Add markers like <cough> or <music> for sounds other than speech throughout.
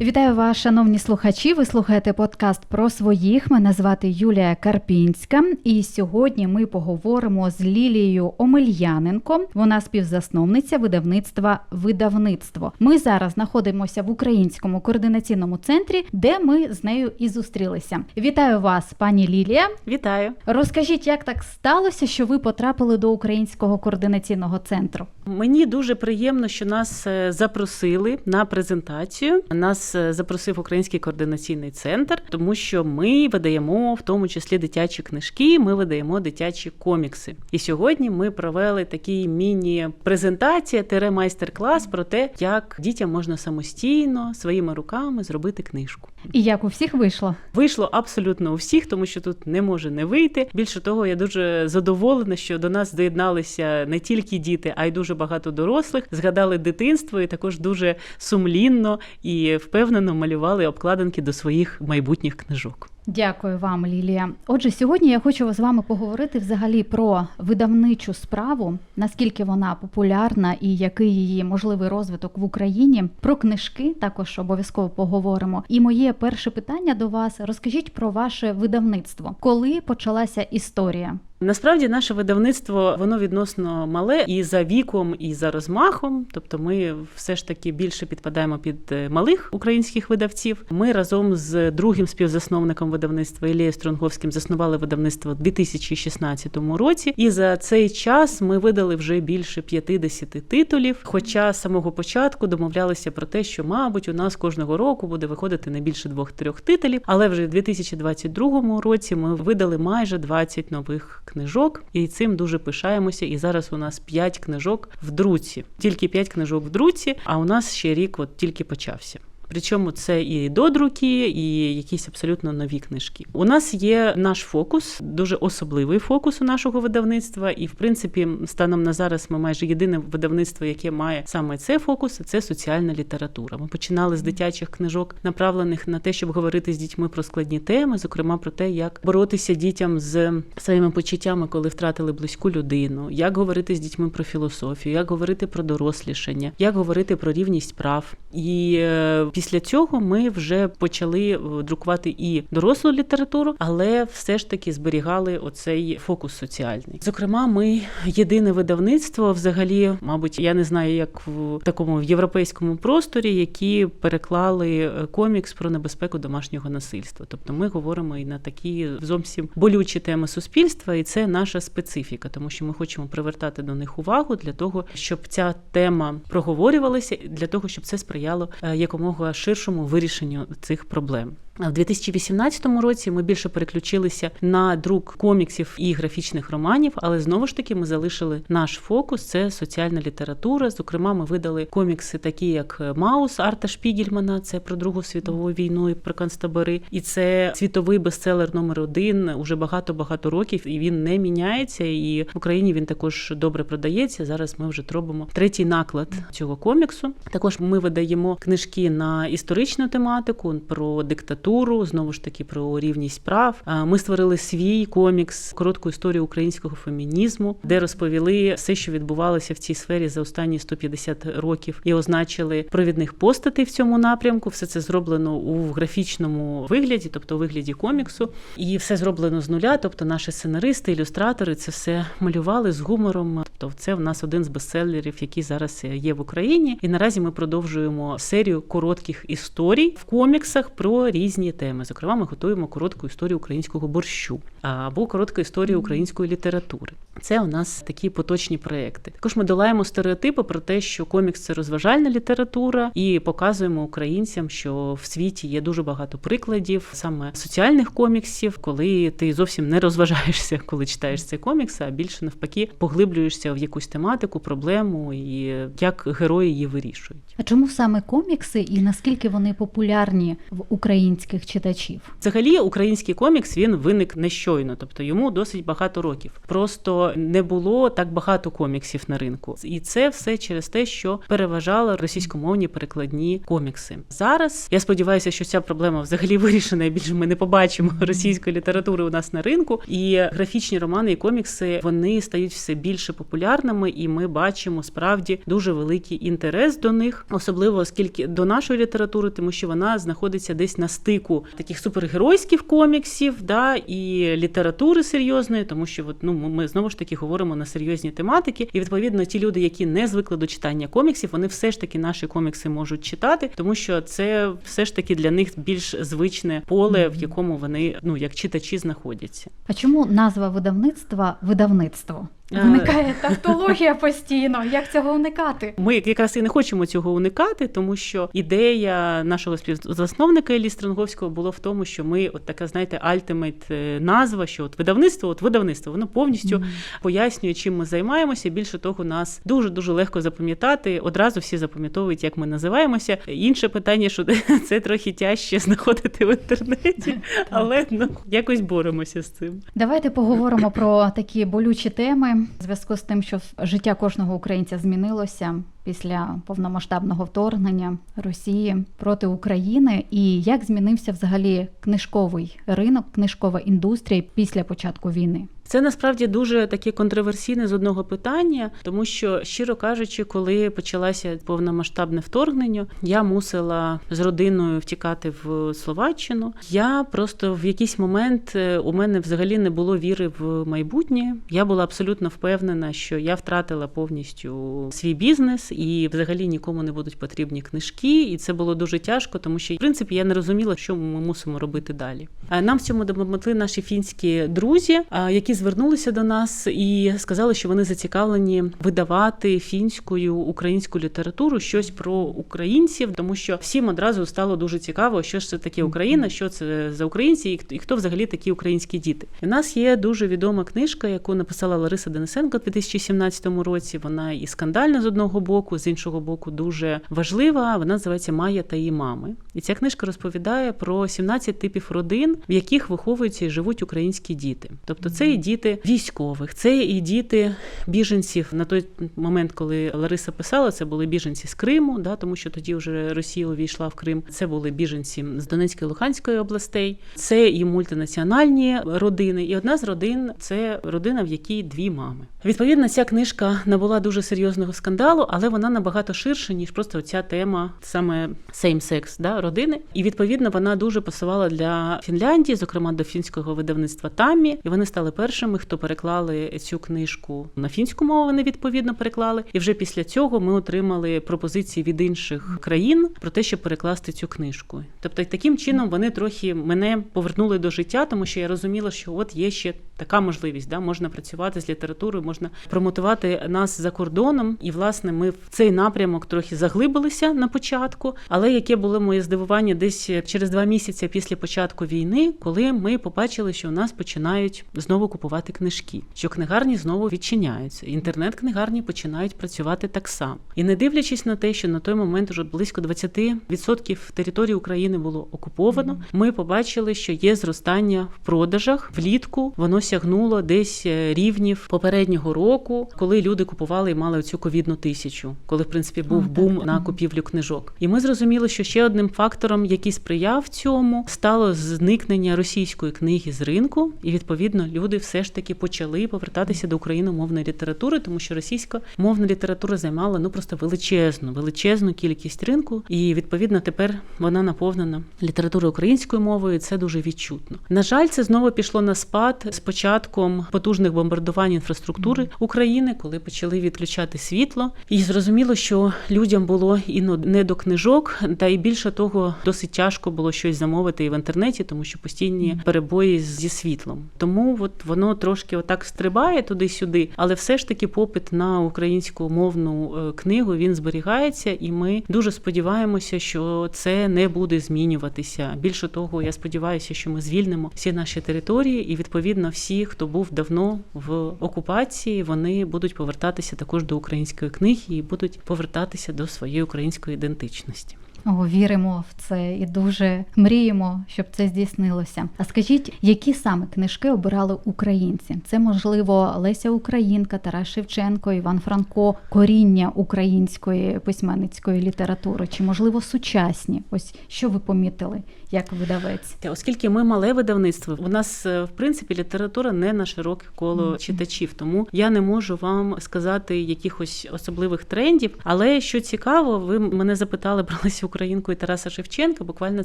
Вітаю вас, шановні слухачі. Ви слухаєте подкаст про своїх. Мене звати Юлія Карпінська, і сьогодні ми поговоримо з Лілією Омельяненко. Вона співзасновниця видавництва Видавництво. Ми зараз знаходимося в українському координаційному центрі, де ми з нею і зустрілися. Вітаю вас, пані Лілія. Вітаю. Розкажіть, як так сталося, що ви потрапили до українського координаційного центру? Мені дуже приємно, що нас е, запросили на презентацію. Нас е, запросив Український координаційний центр, тому що ми видаємо в тому числі дитячі книжки. Ми видаємо дитячі комікси. І сьогодні ми провели такий міні-презентація, тере майстер-клас про те, як дітям можна самостійно своїми руками зробити книжку. І як у всіх вийшло? Вийшло абсолютно у всіх, тому що тут не може не вийти. Більше того, я дуже задоволена, що до нас доєдналися не тільки діти, а й дуже багато дорослих. Згадали дитинство і також дуже сумлінно і впевнено малювали обкладинки до своїх майбутніх книжок. Дякую вам, Лілія. Отже, сьогодні я хочу з вами поговорити взагалі про видавничу справу, наскільки вона популярна і який її можливий розвиток в Україні. Про книжки також обов'язково поговоримо. І моє перше питання до вас: розкажіть про ваше видавництво, коли почалася історія. Насправді наше видавництво воно відносно мале і за віком, і за розмахом. Тобто, ми все ж таки більше підпадаємо під е, малих українських видавців. Ми разом з другим співзасновником видавництва Ілією Стронговським заснували видавництво у 2016 році. І за цей час ми видали вже більше 50 титулів. Хоча з самого початку домовлялися про те, що, мабуть, у нас кожного року буде виходити не більше двох-трьох титулів. Але вже в 2022 році ми видали майже 20 нових книжок, і цим дуже пишаємося. І зараз у нас 5 книжок в друці, тільки 5 книжок в друці. А у нас ще рік от тільки почався. Причому це і додруки, і якісь абсолютно нові книжки. У нас є наш фокус, дуже особливий фокус у нашого видавництва. І, в принципі, станом на зараз ми майже єдине видавництво, яке має саме цей фокус, це соціальна література. Ми починали з дитячих книжок, направлених на те, щоб говорити з дітьми про складні теми, зокрема про те, як боротися дітям з своїми почуттями, коли втратили близьку людину, як говорити з дітьми про філософію, як говорити про дорослішання, як говорити про рівність прав. І е, після цього ми вже почали е, друкувати і дорослу літературу, але все ж таки зберігали оцей фокус соціальний. Зокрема, ми єдине видавництво, взагалі, мабуть, я не знаю, як в такому європейському просторі, які переклали е, комікс про небезпеку домашнього насильства. Тобто, ми говоримо і на такі зовсім болючі теми суспільства, і це наша специфіка, тому що ми хочемо привертати до них увагу для того, щоб ця тема проговорювалася, для того, щоб це сприяло е, якомога ширшому вирішенню цих проблем. У 2018 році ми більше переключилися на друк коміксів і графічних романів, але знову ж таки ми залишили наш фокус це соціальна література. Зокрема, ми видали комікси, такі як Маус Арта Шпігельмана, це про Другу світову війну і про концтабори. І це світовий бестселер номер один уже багато багато років, і він не міняється. І в Україні він також добре продається. Зараз ми вже робимо третій наклад цього коміксу. Також ми видаємо книжки на історичну тематику про диктатуру літературу, знову ж таки про рівність прав. Ми створили свій комікс, коротку історію українського фемінізму, де розповіли все, що відбувалося в цій сфері за останні 150 років, і означили провідних постатей в цьому напрямку. Все це зроблено у графічному вигляді, тобто у вигляді коміксу, і все зроблено з нуля. Тобто, наші сценаристи, ілюстратори це все малювали з гумором. Тобто, це в нас один з бестселерів, який зараз є в Україні. І наразі ми продовжуємо серію коротких історій в коміксах про різні різні теми. Зокрема, ми готуємо коротку історію українського борщу або коротку історію української літератури. Це у нас такі поточні проекти. Також ми долаємо стереотипи про те, що комікс це розважальна література, і показуємо українцям, що в світі є дуже багато прикладів саме соціальних коміксів, коли ти зовсім не розважаєшся, <laughs> коли читаєш цей комікс, а більше навпаки поглиблюєшся в якусь тематику, проблему і як герої її вирішують. А чому саме комікси і наскільки вони популярні в українській? Українських читачів? Взагалі, український комікс він виник не щойно, тобто йому досить багато років. Просто не було так багато коміксів на ринку, і це все через те, що переважали російськомовні перекладні комікси. Зараз я сподіваюся, що ця проблема взагалі <laughs> вирішена. Більше ми не побачимо <laughs> російської літератури у нас на ринку. І графічні романи і комікси вони стають все більше популярними, і ми бачимо справді дуже великий інтерес до них, особливо оскільки до нашої літератури, тому що вона знаходиться десь на стику таких супергеройських коміксів, да і літератури серйозної, тому що от, ну ми знову ж таки говоримо на серйозні тематики, і відповідно ті люди, які не звикли до читання коміксів, вони все ж таки наші комікси можуть читати, тому що це все ж таки для них більш звичне поле, в якому вони ну як читачі знаходяться. А чому назва видавництва видавництво? Е, Виникає тавтологія постійно. Як цього уникати? Ми якраз і не хочемо цього уникати, тому що ідея нашого співзасновника Іллі Стронговського було в тому, що ми, от така, знаєте, альтимейт назва, що от видавництво, от видавництво, воно повністю Мгм. пояснює, чим ми займаємося. Більше того, нас дуже дуже легко запам'ятати. Одразу всі запам'ятовують, як ми називаємося. Інше питання, що <laughs> це трохи тяжче знаходити в інтернеті, але ну якось боремося з цим. Давайте поговоримо про такі болючі теми в зв'язку з тим, що життя кожного українця змінилося після повномасштабного вторгнення Росії проти України, і як змінився взагалі книжковий ринок, книжкова індустрія після початку війни. Це насправді дуже таке контроверсійне з одного питання, тому що, щиро кажучи, коли почалося повномасштабне вторгнення, я мусила з родиною втікати в Словаччину. Я просто в якийсь момент е, у мене взагалі не було віри в майбутнє. Я була абсолютно впевнена, що я втратила повністю свій бізнес і взагалі нікому не будуть потрібні книжки. І це було дуже тяжко, тому що в принципі я не розуміла, що ми мусимо робити далі. А Нам в цьому допомогли наші фінські друзі, які звернулися до нас і сказали, що вони зацікавлені видавати фінською українську літературу, щось про українців, тому що всім одразу стало дуже цікаво, що ж це таке Україна, що це за українці, і хто- взагалі такі українські діти. В нас є дуже відома книжка, яку написала Лариса Денисенко у 2017 році. Вона і скандальна з одного боку, з іншого боку, дуже важлива. Вона називається Майя та її мами. І ця книжка розповідає про 17 типів родин, в яких виховуються і живуть українські діти. Тобто, це і діти військових, це і діти біженців. На той момент, коли Лариса писала, це були біженці з Криму, да, тому що тоді вже Росія увійшла в Крим. Це були біженці з Донецької Луганської областей, це і мультинаціональні родини. І одна з родин це родина, в якій дві мами. Відповідно, ця книжка набула дуже серйозного скандалу, але вона набагато ширша, ніж просто ця тема саме same-sex, да, родини. І відповідно вона дуже пасувала для Фінляндії, зокрема до фінського видавництва Тамі. І вони стали першими, хто переклали цю книжку на фінську мову. Вони відповідно переклали. І вже після цього ми отримали пропозиції від інших країн про те, щоб перекласти цю книжку. Тобто, таким чином вони трохи мене повернули до життя, тому що я розуміла, що от є ще така можливість, да, можна працювати з літературою, можна промотувати нас за кордоном. І власне ми в цей напрямок трохи заглибилися на початку. Але яке було моє здивування десь через два місяці після початку війни, коли ми побачили, що у нас починають знову купувати книжки, що книгарні знову відчиняються. Інтернет-книгарні починають працювати так само. І не дивлячись на те, що на той момент вже близько 20% території України було окуповано, ми побачили, що є зростання в продажах влітку. Воно сягнуло десь е, рівнів попереднього року, коли люди купували і мали цю ковідну тисячу, коли в принципі був О, бум так. на купівлю книжок. І ми зрозуміли, що ще одним фактором, який сприяв цьому, стало зникнення російської книги з ринку, і відповідно люди все ж таки почали повертатися до україномовної літератури, тому що російська мовна література займала ну просто величезну, величезну кількість ринку, і відповідно тепер вона наповнена літературою українською мовою. і Це дуже відчутно. На жаль, це знову пішло на спад з початком потужних бомбардувань інфраструктури України, коли почали відключати світло, і зрозуміло, що людям було і не до книжок, та й більше того, досить тяжко було щось замовити і в інтернеті, тому що постійні перебої зі світлом. Тому от воно трошки отак стрибає туди-сюди, але все ж таки попит на українську мовну е, книгу він зберігається, і ми дуже сподіваємося, що це не буде змінюватися. Більше того, я сподіваюся, що ми звільнимо всі наші території, і відповідно всі, хто був давно в окупації, вони будуть повертатися також до української книги і будуть повертатися до своєї української ідентичності. О, віримо в це і дуже мріємо, щоб це здійснилося. А скажіть, які саме книжки обирали українці? Це можливо Леся Українка, Тарас Шевченко, Іван Франко, коріння української письменницької літератури, чи можливо сучасні? Ось що ви помітили як видавець? Оскільки ми мале видавництво, у нас е, в принципі література не на широке коло Мгм. читачів, тому я не можу вам сказати якихось особливих трендів. Але що цікаво, ви мене запитали про Лесю Українку і Тараса Шевченка. Буквально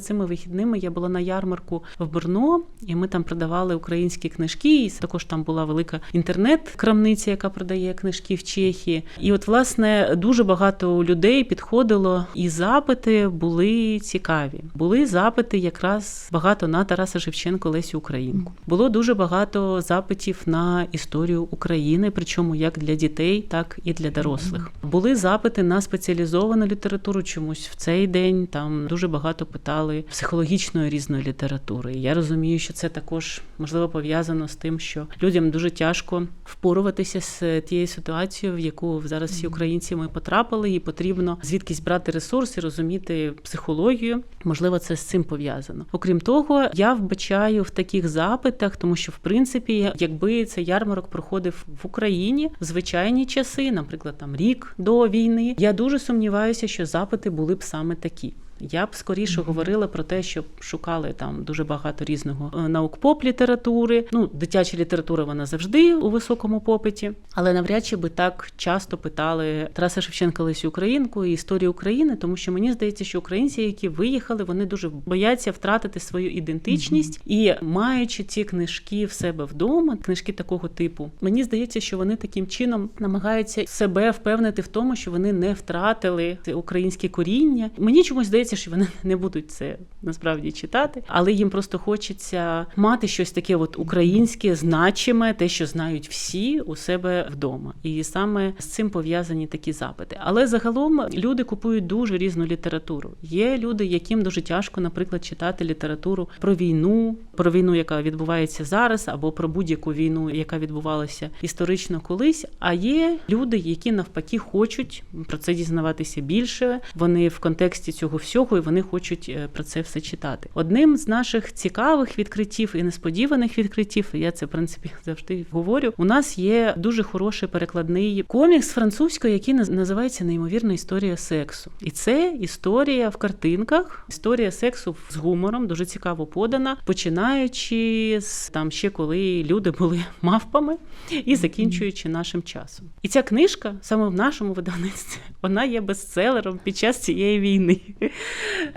цими вихідними я була на ярмарку в Брно, і ми там продавали українські книжки. І також там була велика інтернет-крамниця, яка продає книжки в Чехії. І от, власне, дуже багато людей підходило, і запити були цікаві. Були запити якраз багато на Тараса Шевченко, Лесю Українку. Було дуже багато запитів на історію України, причому як для дітей, так і для дорослих. Були запити на спеціалізовану літературу. Чомусь в цей день там дуже багато питали психологічної різної літератури. Я розумію, що це також можливо пов'язано з тим, що людям дуже тяжко впоруватися з тією ситуацією, в яку зараз всі українці ми потрапили, і потрібно звідкись брати ресурси, розуміти психологію. Можливо, це з цим пов'язано. Окрім того, я вбачаю в таких запитах, тому що в принципі, якби цей ярмарок проходив в Україні в звичайні часи, наприклад, там рік до війни, я дуже сумніваюся, що запити були б саме такі. aqui. Я б скоріше говорила про те, що шукали там дуже багато різного е, наук поп літератури. Ну, дитяча література вона завжди у високому попиті, але навряд чи би так часто питали Тараса Шевченка Лесю Українку і історію України, тому що мені здається, що українці, які виїхали, вони дуже бояться втратити свою ідентичність і маючи ці книжки в себе вдома, книжки такого типу, мені здається, що вони таким чином намагаються себе впевнити в тому, що вони не втратили українське коріння. Мені чомусь здається, що вони <laughs> не будуть це насправді читати, але їм просто хочеться мати щось таке, от українське, значиме, те, що знають всі у себе вдома. І саме з цим пов'язані такі запити. Але загалом люди купують дуже різну літературу. Є люди, яким дуже тяжко, наприклад, читати літературу про війну, про війну, яка відбувається зараз, або про будь-яку війну, яка відбувалася історично колись. А є люди, які навпаки хочуть про це дізнаватися більше. Вони в контексті цього всього і вони хочуть е, про це все читати. Одним з наших цікавих відкриттів і несподіваних відкриттів, я це в принципі <laughs> завжди говорю. У нас є дуже хороший перекладний комікс французької, який називається Неймовірна історія сексу. І це історія в картинках, історія сексу з гумором, дуже цікаво подана, починаючи з там ще коли люди були <laughs> мавпами і закінчуючи нашим часом. І ця книжка саме в нашому видавництві <laughs> вона є бестселером під час цієї війни.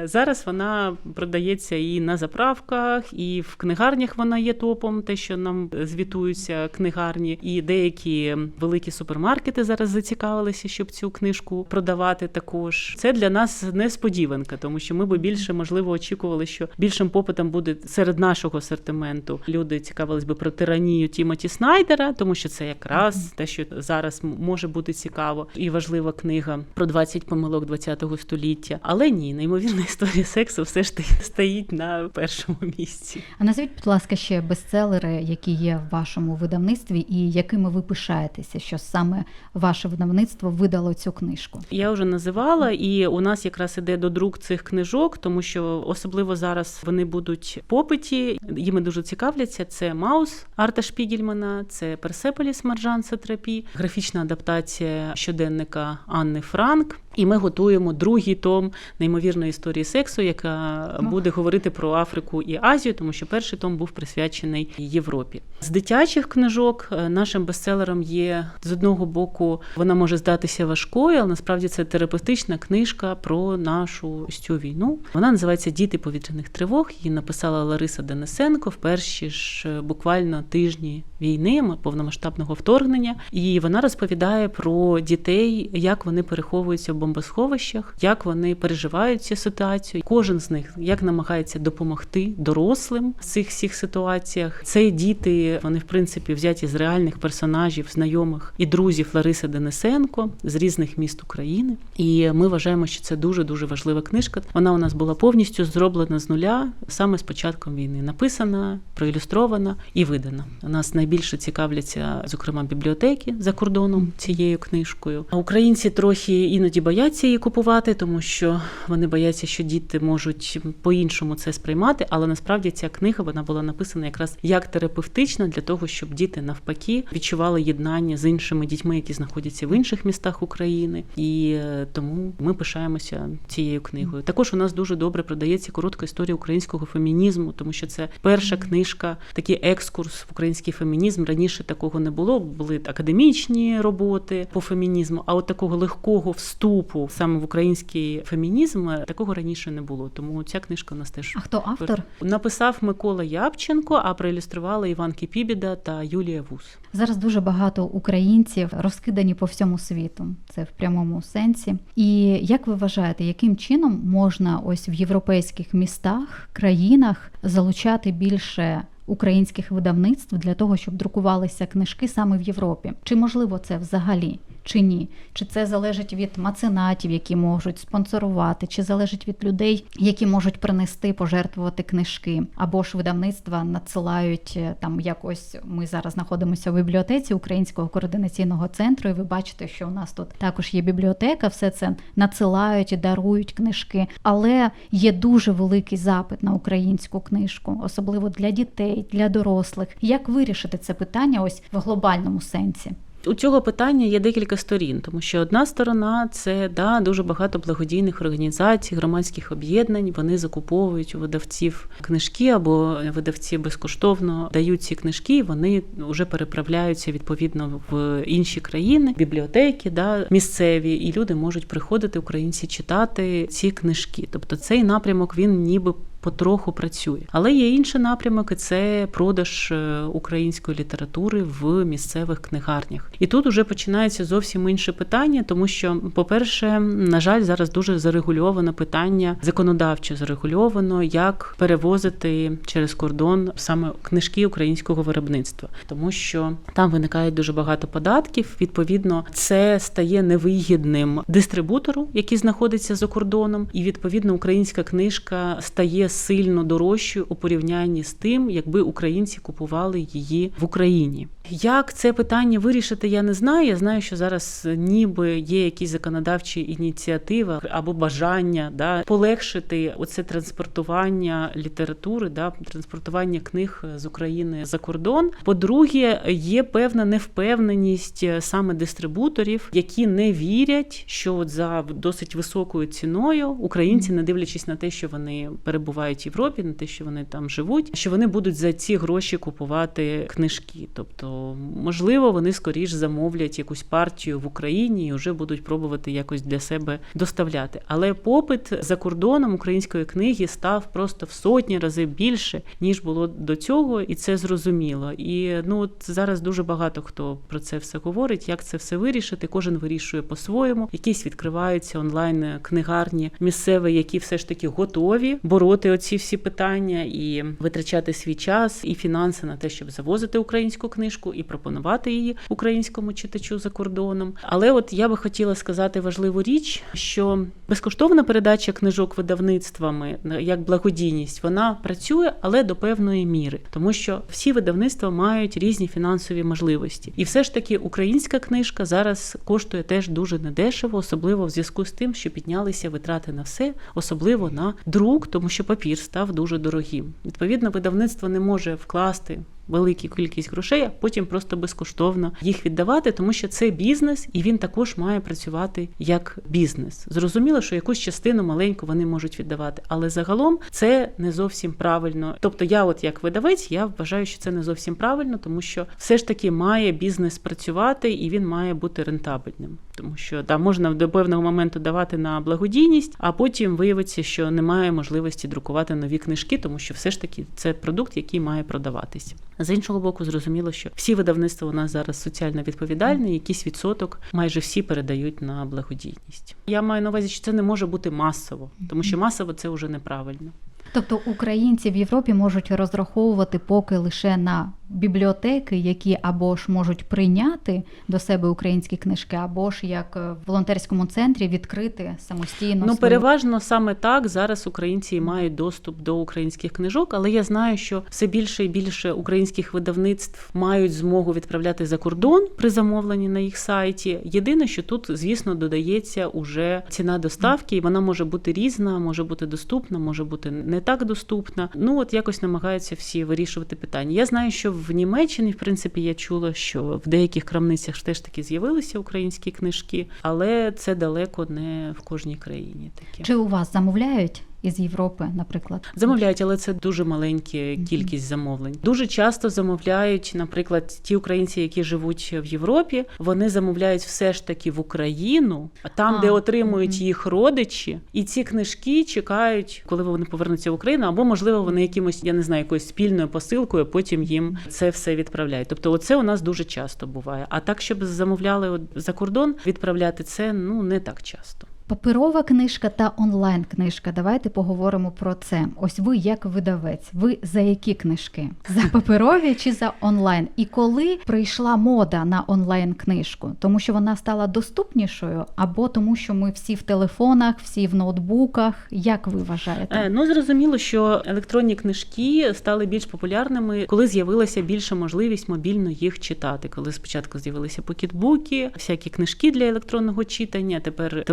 Зараз вона продається і на заправках, і в книгарнях вона є топом, те, що нам звітуються книгарні, і деякі великі супермаркети зараз зацікавилися, щоб цю книжку продавати. Також це для нас несподіванка, тому що ми би більше можливо очікували, що більшим попитом буде серед нашого асортименту. Люди цікавились би про тиранію Тімоті Снайдера, тому що це якраз те, що зараз може бути цікаво і важлива книга про 20 помилок 20-го століття. Але ні, неймовірна історія сексу все ж таки стоїть на першому місці. А назвіть, будь ласка, ще бестселери, які є в вашому видавництві, і якими ви пишаєтеся, що саме ваше видавництво видало цю книжку. Я вже називала, і у нас якраз іде до друк цих книжок, тому що особливо зараз вони будуть попиті. Їми дуже цікавляться. Це Маус Арта Шпігельмана, це Персеполіс Маржан Сатрапі, графічна адаптація щоденника Анни Франк. І ми готуємо другий том неймовірної історії сексу, яка буде говорити про Африку і Азію, тому що перший том був присвячений Європі. З дитячих книжок е, нашим бестселером є з одного боку, вона може здатися важкою, але насправді це терапевтична книжка про нашу цю війну. Вона називається Діти повітряних тривог. Її написала Лариса Денисенко в перші ж е, буквально тижні війни, повномасштабного вторгнення. І вона розповідає про дітей, як вони переховуються бомбосховищах, як вони переживають цю ситуацію. Кожен з них як намагається допомогти дорослим в цих всіх ситуаціях. Це діти, вони в принципі взяті з реальних персонажів, знайомих і друзів Лариси Денисенко з різних міст України. І ми вважаємо, що це дуже дуже важлива книжка. Вона у нас була повністю зроблена з нуля саме з початком війни. Написана, проілюстрована і видана. У нас найбільше цікавляться, зокрема, бібліотеки за кордоном цією книжкою. А українці трохи іноді бояться бояться її купувати, тому що вони бояться, що діти можуть по-іншому це сприймати. Але насправді ця книга вона була написана якраз як терапевтична для того, щоб діти навпаки відчували єднання з іншими дітьми, які знаходяться в інших містах України, і е, тому ми пишаємося цією книгою. Також у нас дуже добре продається коротка історія українського фемінізму, тому що це перша книжка, такий екскурс в український фемінізм. Раніше такого не було. Були академічні роботи по фемінізму, а от такого легкого вступу саме в український фемінізм такого раніше не було. Тому ця книжка у нас теж А хто автор? написав Микола Япченко, а проілюстрували Іван Кіпібіда та Юлія Вус. Зараз дуже багато українців розкидані по всьому світу. Це в прямому сенсі. І як ви вважаєте, яким чином можна ось в європейських містах, країнах залучати більше українських видавництв для того, щоб друкувалися книжки саме в Європі? Чи можливо це взагалі? Чи ні? Чи це залежить від меценатів, які можуть спонсорувати, чи залежить від людей, які можуть принести, пожертвувати книжки, або ж видавництва надсилають е, там якось. Ми зараз знаходимося в бібліотеці Українського координаційного центру, і ви бачите, що у нас тут також є бібліотека, все це надсилають і дарують книжки, але є дуже великий запит на українську книжку, особливо для дітей, для дорослих. Як вирішити це питання ось в глобальному сенсі? У цього питання є декілька сторін, тому що одна сторона це да дуже багато благодійних організацій, громадських об'єднань. Вони закуповують у видавців книжки або видавці безкоштовно дають ці книжки. і Вони вже переправляються відповідно в інші країни, бібліотеки, да місцеві, і люди можуть приходити українці читати ці книжки. Тобто цей напрямок він ніби. Потроху працює, але є інший напрямок, і це продаж е, української літератури в місцевих книгарнях. І тут уже починається зовсім інше питання, тому що, по-перше, на жаль, зараз дуже зарегульовано питання законодавчо зарегульовано, як перевозити через кордон саме книжки українського виробництва, тому що там виникає дуже багато податків. Відповідно, це стає невигідним дистрибутору, який знаходиться за кордоном, і відповідно українська книжка стає сильно дорожчою у порівнянні з тим, якби українці купували її в Україні. Як це питання вирішити, я не знаю. Я знаю, що зараз ніби є якісь законодавчі ініціативи або бажання да полегшити оце транспортування літератури, да транспортування книг з України за кордон. По-друге, є певна невпевненість саме дистрибуторів, які не вірять, що за досить високою ціною українці, не дивлячись на те, що вони перебувають в Європі, на те, що вони там живуть, що вони будуть за ці гроші купувати книжки. Тобто, можливо, вони скоріш замовлять якусь партію в Україні і вже будуть пробувати якось для себе доставляти. Але попит за кордоном української книги став просто в сотні разів більше ніж було до цього, і це зрозуміло. І ну от зараз дуже багато хто про це все говорить, як це все вирішити. Кожен вирішує по-своєму. Якісь відкриваються онлайн книгарні місцеві, які все ж таки готові бороти оці всі питання і витрачати свій час і фінанси на те, щоб завозити українську книжку і пропонувати її українському читачу за кордоном. Але от я би хотіла сказати важливу річ, що безкоштовна передача книжок видавництвами як благодійність, вона працює, але до певної міри, тому що всі видавництва мають різні фінансові можливості, і все ж таки українська книжка зараз коштує теж дуже недешево, особливо в зв'язку з тим, що піднялися витрати на все, особливо на друк, тому що папір став дуже дорогим. Відповідно, видавництво не може вкласти велику кількість грошей, а потім просто безкоштовно їх віддавати, тому що це бізнес, і він також має працювати як бізнес. Зрозуміло, що якусь частину маленьку вони можуть віддавати, але загалом це не зовсім правильно. Тобто, я, от як видавець, я вважаю, що це не зовсім правильно, тому що все ж таки має бізнес працювати і він має бути рентабельним, тому що там можна до певного моменту давати на благодійність, а потім виявиться, що немає можливості друкувати нові книжки, тому що все ж таки це продукт, який має продаватись. З іншого боку, зрозуміло, що всі видавництва у нас зараз соціально відповідальні, якийсь відсоток майже всі передають на благодійність. Я маю на увазі, що це не може бути масово, тому що масово це вже неправильно. Тобто українці в Європі можуть розраховувати поки лише на бібліотеки, які або ж можуть прийняти до себе українські книжки, або ж як е, в волонтерському центрі відкрити самостійно. Ну, свою- переважно саме так зараз українці мають доступ до українських книжок, але я знаю, що все більше і більше українських видавництв мають змогу відправляти за кордон при замовленні на їх сайті. Єдине, що тут, звісно, додається уже ціна доставки, і вона може бути різна, може бути доступна, може бути не так доступна. Ну от якось намагаються всі вирішувати питання. Я знаю, що в Німеччині, в принципі, я чула, що в деяких крамницях теж таки з'явилися українські книжки, але це далеко не в кожній країні таке. Чи у вас замовляють із Європи, наприклад? Замовляють, але це дуже маленька кількість замовлень. Дуже часто замовляють, наприклад, ті українці, які живуть в Європі, вони замовляють все ж таки в Україну, там, А, де отримують мгм. їх родичі, і ці книжки чекають, коли вони повернуться в Україну, або можливо вони якимось, я не знаю, якоюсь спільною посилкою, потім їм це все відправляють. Тобто, оце у нас дуже часто буває. А так, щоб замовляли за кордон відправляти це, ну не так часто. Паперова книжка та онлайн книжка. Давайте поговоримо про це. Ось ви як видавець. Ви за які книжки? За <laughs> паперові чи за онлайн? І коли прийшла мода на онлайн книжку? Тому що вона стала доступнішою, або тому, що ми всі в телефонах, всі в ноутбуках. Як ви вважаєте? Е, Ну зрозуміло, що електронні книжки стали більш популярними, коли з'явилася більша можливість мобільно їх читати. Коли спочатку з'явилися покетбуки, всякі книжки для електронного читання, тепер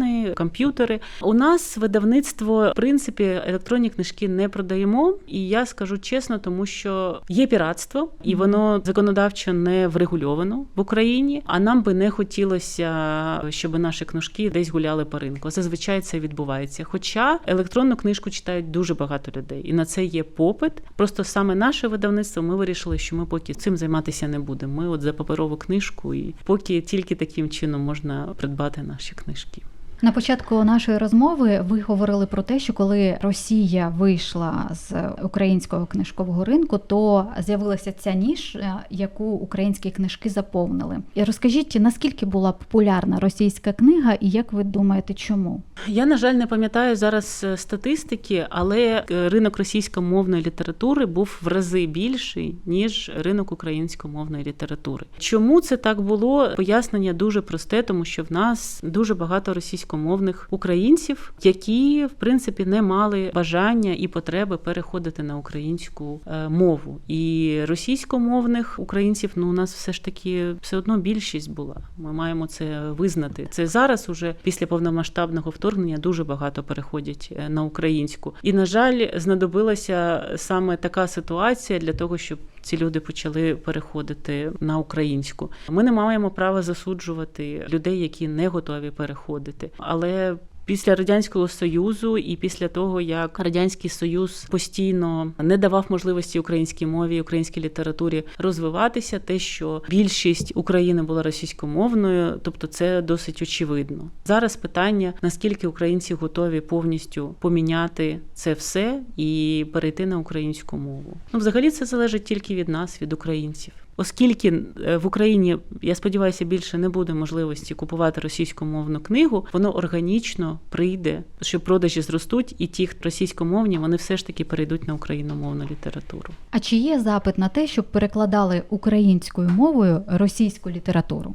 телефони, комп'ютери. У нас видавництво, в принципі, електронні книжки не продаємо. І я скажу чесно, тому що є піратство, і воно законодавчо не врегульовано в Україні. А нам би не хотілося, щоб наші книжки десь гуляли по ринку. Зазвичай це відбувається. Хоча електронну книжку читають дуже багато людей, і на це є попит. Просто саме наше видавництво ми вирішили, що ми поки цим займатися не будемо. Ми от за паперову книжку, і поки тільки таким чином можна придбати наші книжки. На початку нашої розмови ви говорили про те, що коли Росія вийшла з українського книжкового ринку, то з'явилася ця ніш, е, яку українські книжки заповнили. І розкажіть, наскільки була популярна російська книга, і як ви думаєте, чому? Я на жаль не пам'ятаю зараз е, статистики, але е, ринок російськомовної літератури був в рази більший ніж ринок українськомовної літератури. Чому це так було? Пояснення дуже просте, тому що в нас дуже багато російськомовних українців, які в принципі не мали бажання і потреби переходити на українську е, мову. І російськомовних українців ну у нас все ж таки все одно більшість була. Ми маємо це визнати. Це зараз уже після повномасштабного вторгнення дуже багато переходять е, на українську. І на жаль, знадобилася саме така ситуація для того, щоб ці люди почали переходити на українську. Ми не маємо права засуджувати людей, які не готові переходити, але. Після радянського союзу і після того, як радянський союз постійно не давав можливості українській мові, українській літературі розвиватися, те, що більшість України була російськомовною, тобто це досить очевидно. Зараз питання наскільки українці готові повністю поміняти це все і перейти на українську мову. Ну, взагалі, це залежить тільки від нас, від українців. Оскільки е, в Україні, я сподіваюся, більше не буде можливості купувати російськомовну книгу, воно органічно прийде, що продажі зростуть, і ті, хто російськомовні, вони все ж таки перейдуть на україномовну літературу. А чи є запит на те, щоб перекладали українською мовою російську літературу?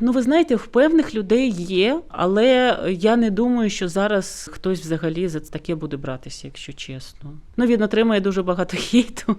Ну, ви знаєте, в певних людей є, але я не думаю, що зараз хтось взагалі за таке буде братися, якщо чесно. Ну він отримає дуже багато хейту.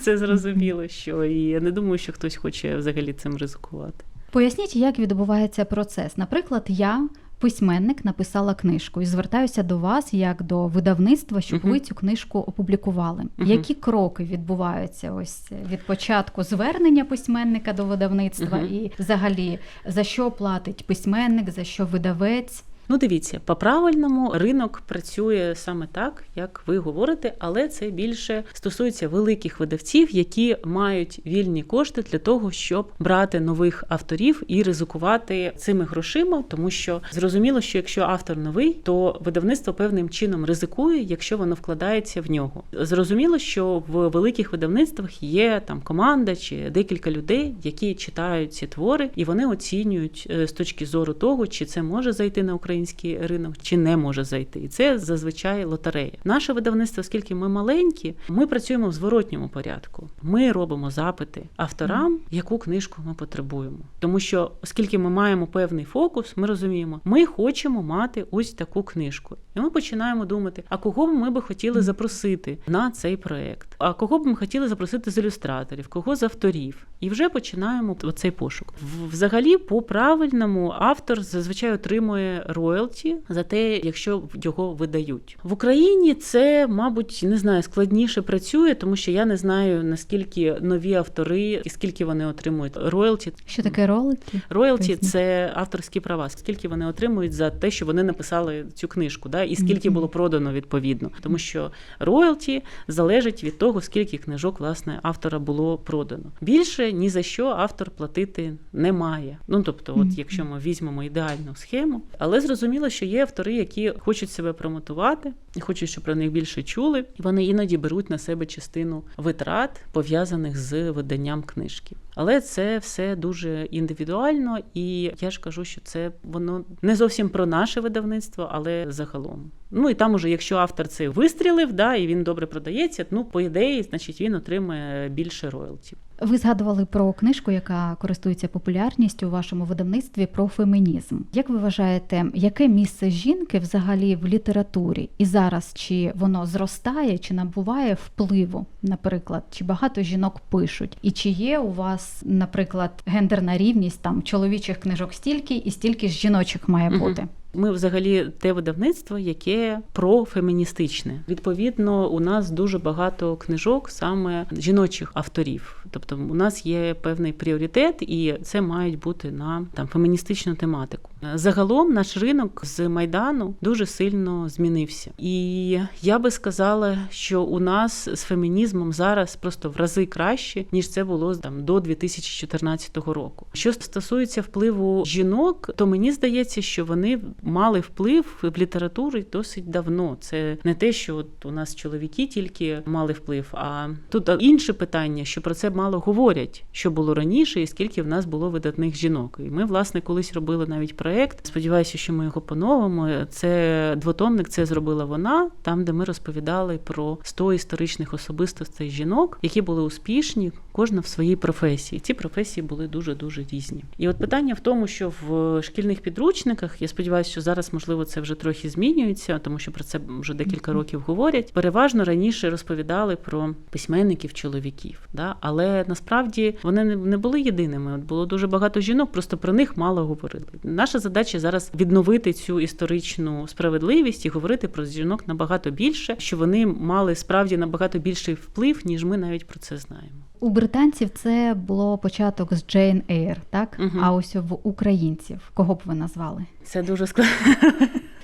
Це зрозуміло, що і я не думаю, що хтось хоче взагалі цим ризикувати. Поясніть, як відбувається процес. Наприклад, я. Письменник написала книжку і звертаюся до вас як до видавництва, щоб Мгм. ви цю книжку опублікували. Мгм. Які кроки відбуваються ось від початку звернення письменника до видавництва, Мгм. і взагалі за що платить письменник, за що видавець? Ну, дивіться, по-правильному ринок працює саме так, як ви говорите, але це більше стосується великих видавців, які мають вільні кошти для того, щоб брати нових авторів і ризикувати цими грошима, тому що зрозуміло, що якщо автор новий, то видавництво певним чином ризикує, якщо воно вкладається в нього. Зрозуміло, що в великих видавництвах є там команда чи декілька людей, які читають ці твори, і вони оцінюють е, з точки зору того, чи це може зайти на українську український ринок, чи не може зайти. І це зазвичай лотерея. Наше видавництво, оскільки ми маленькі, ми працюємо в зворотньому порядку. Ми робимо запити авторам, яку книжку ми потребуємо. Тому що, оскільки ми маємо певний фокус, ми розуміємо, ми хочемо мати ось таку книжку. І ми починаємо думати, а кого б ми би хотіли запросити на цей проект, а кого б ми хотіли запросити з ілюстраторів, кого з авторів. І вже починаємо цей пошук. Взагалі, по правильному автор зазвичай отримує роялті за те, якщо його видають в Україні. Це, мабуть, не знаю, складніше працює, тому що я не знаю наскільки нові автори і скільки вони отримують роялті. Що таке ролики? Роялті це авторські права. Скільки вони отримують за те, що вони написали цю книжку, да, і скільки було продано відповідно, тому що роялті залежить від того, скільки книжок власне автора було продано. Більше ні за що автор платити не має. Ну тобто, от якщо ми візьмемо ідеальну схему, але зрозуміло, що є автори, які хочуть себе промотувати і хочуть, щоб про них більше чули, вони іноді беруть на себе частину витрат пов'язаних з виданням книжки. Але це все дуже індивідуально, і я ж кажу, що це воно не зовсім про наше видавництво, але загалом. Ну і там уже, якщо автор це вистрілив, да, і він добре продається, ну по ідеї, значить він отримує більше роялті. Ви згадували про книжку, яка користується популярністю у вашому видавництві про фемінізм. Як ви вважаєте, яке місце жінки взагалі в літературі? І зараз чи воно зростає, чи набуває впливу? Наприклад, чи багато жінок пишуть? І чи є у вас, наприклад, гендерна рівність там чоловічих книжок стільки і стільки ж жіночих має бути? Ми взагалі те видавництво, яке профеміністичне. Відповідно, у нас дуже багато книжок саме жіночих авторів. Тобто, у нас є певний пріоритет, і це мають бути на там феміністичну тематику. Загалом наш ринок з майдану дуже сильно змінився, і я би сказала, що у нас з фемінізмом зараз просто в рази краще ніж це було там до 2014 року. Що стосується впливу жінок, то мені здається, що вони мали вплив в літературі досить давно. Це не те, що от у нас чоловіки тільки мали вплив, а тут інше питання, що про це мало говорять, що було раніше, і скільки в нас було видатних жінок. І ми, власне, колись робили навіть проект. Сподіваюся, що ми його поновимо. Це двотомник, це зробила вона, там, де ми розповідали про 100 історичних особистостей жінок, які були успішні, кожна в своїй професії. Ці професії були дуже дуже різні. І от питання в тому, що в шкільних підручниках, я сподіваюся, що зараз можливо це вже трохи змінюється, тому що про це вже декілька років говорять. Переважно раніше розповідали про письменників чоловіків, да? але насправді вони не- не були єдиними. От було дуже багато жінок, просто про них мало говорили. Наша задача зараз відновити цю історичну справедливість і говорити про жінок набагато більше, що вони мали справді набагато більший вплив, ніж ми навіть про це знаємо. У британців це було початок з Джейн Ейр, так? Угу. А ось в українців кого б ви назвали? Це дуже складно.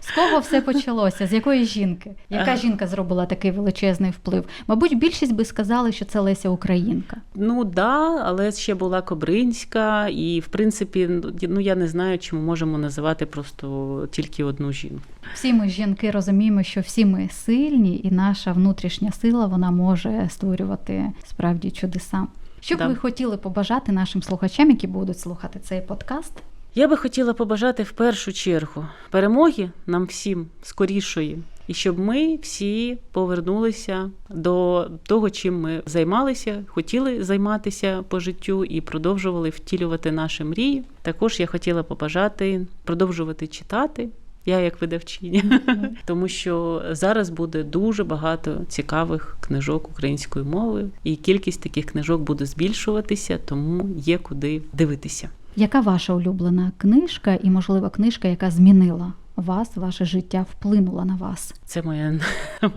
З кого все почалося? З якої жінки? Яка жінка зробила такий величезний вплив? Мабуть, більшість би сказали, що це Леся Українка. Ну да, але ще була Кобринська, і в принципі, ну я не знаю, чи ми можемо називати просто тільки одну жінку. Всі ми жінки розуміємо, що всі ми сильні, і наша внутрішня сила вона може створювати справді чудеса. Що б Да. ви хотіли побажати нашим слухачам, які будуть слухати цей подкаст? Я би хотіла побажати в першу чергу перемоги нам всім скорішої, і щоб ми всі повернулися до того, чим ми займалися, хотіли займатися по життю і продовжували втілювати наші мрії. Також я хотіла побажати продовжувати читати. Я як видавчиня, <laughs> тому що зараз буде дуже багато цікавих книжок українською мовою, і кількість таких книжок буде збільшуватися, тому є куди дивитися. Яка ваша улюблена книжка і, можливо, книжка, яка змінила вас, ваше життя, вплинула на вас? Це моє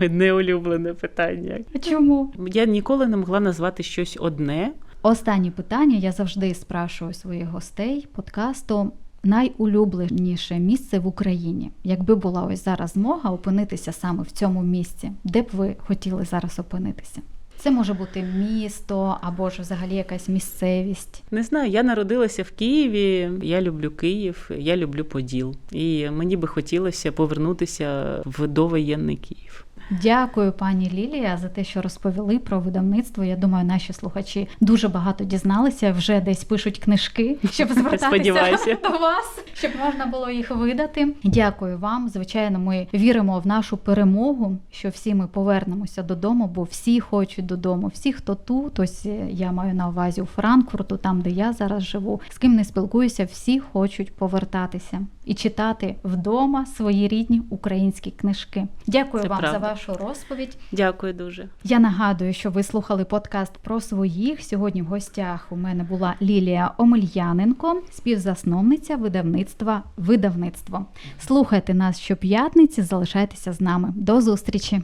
<laughs> неулюблене питання. Чому? Я ніколи не могла назвати щось одне. Останнє питання я завжди спрашую своїх гостей подкасту. Найулюбленіше місце в Україні, якби була ось зараз змога опинитися саме в цьому місці, де б ви хотіли зараз опинитися? Це може бути місто або ж взагалі якась місцевість. Не знаю, я народилася в Києві. Я люблю Київ, я люблю Поділ, і мені би хотілося повернутися в довоєнний Київ. Дякую, пані Лілія, за те, що розповіли про видавництво. Я думаю, наші слухачі дуже багато дізналися. Вже десь пишуть книжки, щоб <laughs> звертатися до вас, щоб можна було їх видати. Дякую вам. Звичайно, ми віримо в нашу перемогу, що всі ми повернемося додому, бо всі хочуть додому. Всі, хто тут, ось я маю на увазі у Франкфурту, там де я зараз живу, з ким не спілкуюся, всі хочуть повертатися і читати вдома свої рідні українські книжки. Дякую Це вам правда. за вашу розповідь. Дякую дуже. Я нагадую, що ви слухали подкаст про своїх. Сьогодні в гостях у мене була Лілія Омельяненко, співзасновниця видавництва Видавництво. Слухайте нас щоп'ятниці, залишайтеся з нами. До зустрічі!